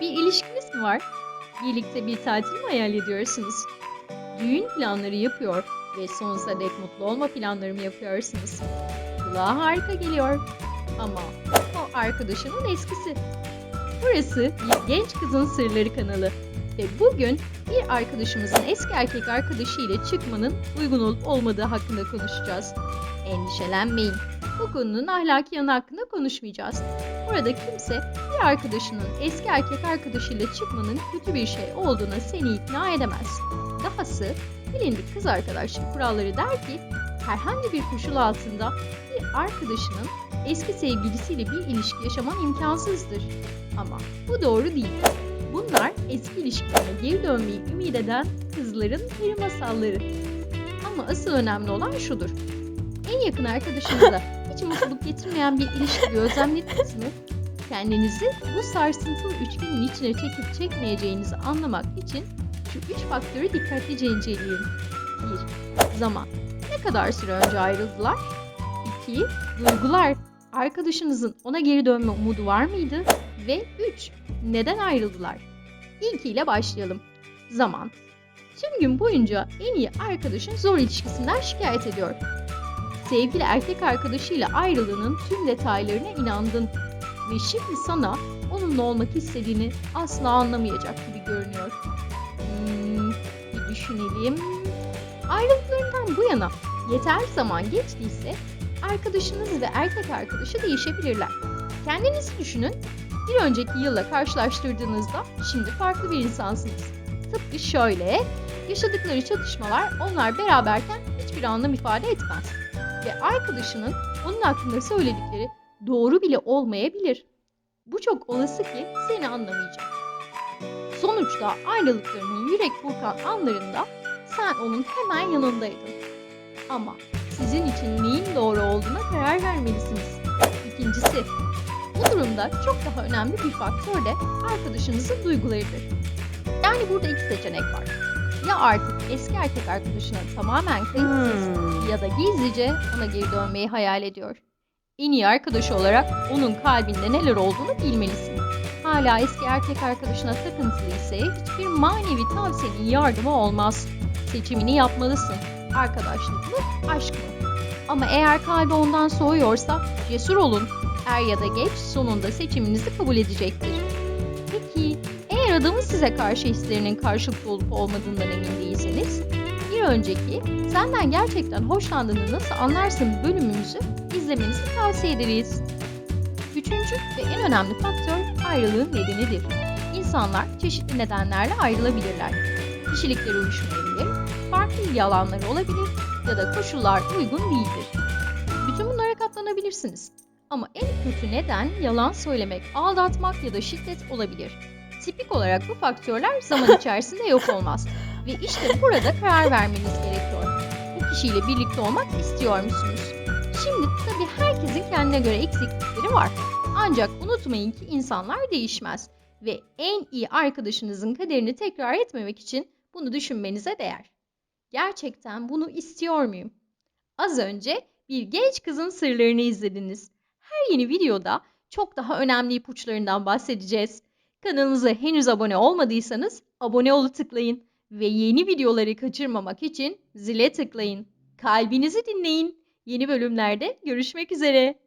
Bir ilişkiniz mi var? Birlikte bir tatil mi hayal ediyorsunuz? Düğün planları yapıyor ve sonsuza dek mutlu olma planları mı yapıyorsunuz? Kulağa harika geliyor. Ama o arkadaşının eskisi. Burası bir genç kızın sırları kanalı. Ve bugün bir arkadaşımızın eski erkek arkadaşıyla çıkmanın uygun olup olmadığı hakkında konuşacağız. Endişelenmeyin. Bu konunun ahlaki yanı hakkında konuşmayacağız. Burada kimse bir arkadaşının eski erkek arkadaşıyla çıkmanın kötü bir şey olduğuna seni ikna edemez. Dahası bilindik kız arkadaşlık kuralları der ki herhangi bir koşul altında bir arkadaşının eski sevgilisiyle bir ilişki yaşaman imkansızdır. Ama bu doğru değil. Bunlar eski ilişkilerine geri dönmeyi ümit eden kızların peri masalları. Ama asıl önemli olan şudur. En yakın arkadaşınıza hiç mutluluk getirmeyen bir ilişki gözlemlediniz mi? Kendinizi bu sarsıntılı üçgenin içine çekip çekmeyeceğinizi anlamak için şu üç faktörü dikkatlice inceleyin. 1. Zaman. Ne kadar süre önce ayrıldılar? 2. Duygular. Arkadaşınızın ona geri dönme umudu var mıydı? Ve 3. Neden ayrıldılar? İlkiyle başlayalım. Zaman. Tüm gün boyunca en iyi arkadaşın zor ilişkisinden şikayet ediyor. Sevgili erkek arkadaşıyla ayrılığının tüm detaylarına inandın ve şimdi sana onunla olmak istediğini asla anlamayacak gibi görünüyor. Hmm, bir düşünelim. Ayrılıklarından bu yana yeterli zaman geçtiyse arkadaşınız ve erkek arkadaşı değişebilirler. Kendinizi düşünün. Bir önceki yılla karşılaştırdığınızda şimdi farklı bir insansınız. Tıpkı şöyle, yaşadıkları çatışmalar onlar beraberken hiçbir anlam ifade etmez. Ve arkadaşının onun hakkında söyledikleri doğru bile olmayabilir. Bu çok olası ki seni anlamayacak. Sonuçta ayrılıklarının yürek burkan anlarında sen onun hemen yanındaydın. Ama sizin için neyin doğru olduğuna karar vermelisiniz. İkincisi, bu durumda çok daha önemli bir faktör de arkadaşınızın duygularıdır. Yani burada iki seçenek var. Ya artık eski erkek arkadaşına tamamen kayıtsız ya da gizlice ona geri dönmeyi hayal ediyor. En iyi arkadaşı olarak onun kalbinde neler olduğunu bilmelisin. Hala eski erkek arkadaşına takıntılı ise hiçbir manevi tavsiyenin yardımı olmaz. Seçimini yapmalısın. Arkadaşlık mı, aşk mı? Ama eğer kalbi ondan soğuyorsa cesur olun. Er ya da geç sonunda seçiminizi kabul edecektir. Peki adamın size karşı hislerinin karşılıklı olup olmadığından emin değilseniz, bir önceki senden gerçekten hoşlandığını nasıl anlarsın bölümümüzü izlemenizi tavsiye ederiz. Üçüncü ve en önemli faktör ayrılığın nedenidir. İnsanlar çeşitli nedenlerle ayrılabilirler. Kişilikleri uyuşmayabilir, farklı ilgi alanları olabilir ya da koşullar uygun değildir. Bütün bunlara katlanabilirsiniz. Ama en kötü neden yalan söylemek, aldatmak ya da şiddet olabilir. Tipik olarak bu faktörler zaman içerisinde yok olmaz. Ve işte burada karar vermeniz gerekiyor. Bu kişiyle birlikte olmak istiyor musunuz? Şimdi tabii herkesin kendine göre eksiklikleri var. Ancak unutmayın ki insanlar değişmez. Ve en iyi arkadaşınızın kaderini tekrar etmemek için bunu düşünmenize değer. Gerçekten bunu istiyor muyum? Az önce bir genç kızın sırlarını izlediniz. Her yeni videoda çok daha önemli ipuçlarından bahsedeceğiz. Kanalımıza henüz abone olmadıysanız abone olu tıklayın ve yeni videoları kaçırmamak için zile tıklayın. Kalbinizi dinleyin. Yeni bölümlerde görüşmek üzere.